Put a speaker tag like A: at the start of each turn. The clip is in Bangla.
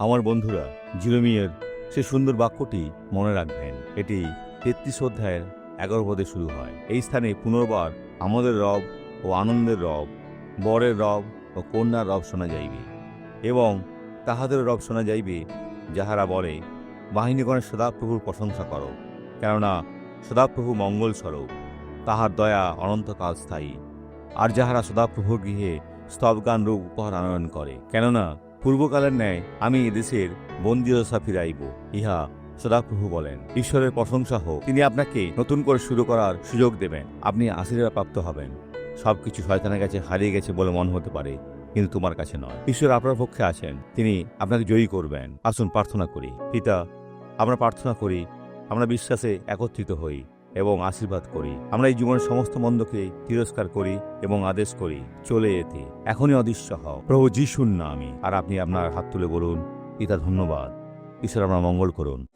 A: আমার বন্ধুরা জিরোমিয়ের সে সুন্দর বাক্যটি মনে রাখবেন। এটি তেত্রিশ অধ্যায়ের এগারো পদে শুরু হয়। এই স্থানে পুনর্বার আমাদের রব ও আনন্দের রব, বরের রব ও কন্যার রব শোনা যাইবে এবং তাহাদের রব শোনা যাইবে যাহারা বলে, বাহিনীগণের সদাপ্রভুর প্রশংসা করো। কেননা সদাপ্রভু মঙ্গল স্বরূপ তাহার দয়া অনন্তকাল স্থায়ী। আর যাহারা সদাপ্রভুর গৃহে স্তবগান রূপ উপহার আনয়ন করে, কেননা পূর্বকালের ন্যায় আমি এদেশের বন্দিদশা ফিরাইব ইহা সদাপ্রভু বলেন। ঈশ্বরের প্রশংসা হোক, তিনি আপনাকে নতুন করে শুরু করার সুযোগ দেবেন। আপনি আশীর্বাদ প্রাপ্ত হবেন। সবকিছু শয়তানের কাছে হারিয়ে গেছে বলে মনে হতে পারে, কিন্তু তোমার কাছে নয়। ঈশ্বর আপনার পক্ষে আছেন, তিনি আপনাকে জয়ী করবেন। আসুন প্রার্থনা করি। পিতা, আমরা প্রার্থনা করি, আমরা বিশ্বাসে একত্রিত হই। এবং আশীর্বাদ করি। আমরা এই জীবনের সমস্ত মন্দকে তিরস্কার করি এবং আদেশ করি, চলে যেতে এখনই অদৃশ্য হও। প্রভু যিশুর আমি আর আপনি আপনার হাত তুলে বলুন, পিতা, ধন্যবাদ। ঈশ্বর আমরা মঙ্গল করুন।